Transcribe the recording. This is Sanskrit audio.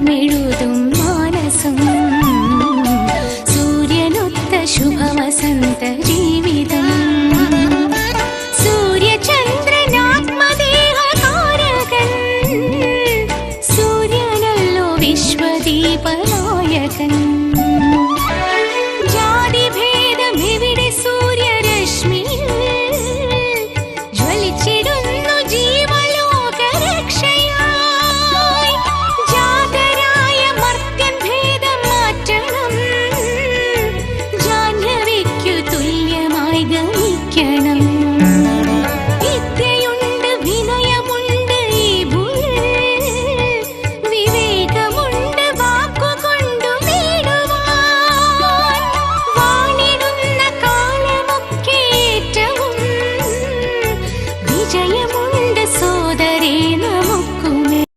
വട്ടമെഴുതും മാനസം സൂര്യനൊത്ത ശുഭവസന്ത ജീവിതം സൂര്യചന്ദ്രനാത്മദേഹകാരകൻ സൂര്യനല്ലോ വിശ്വദീപല again.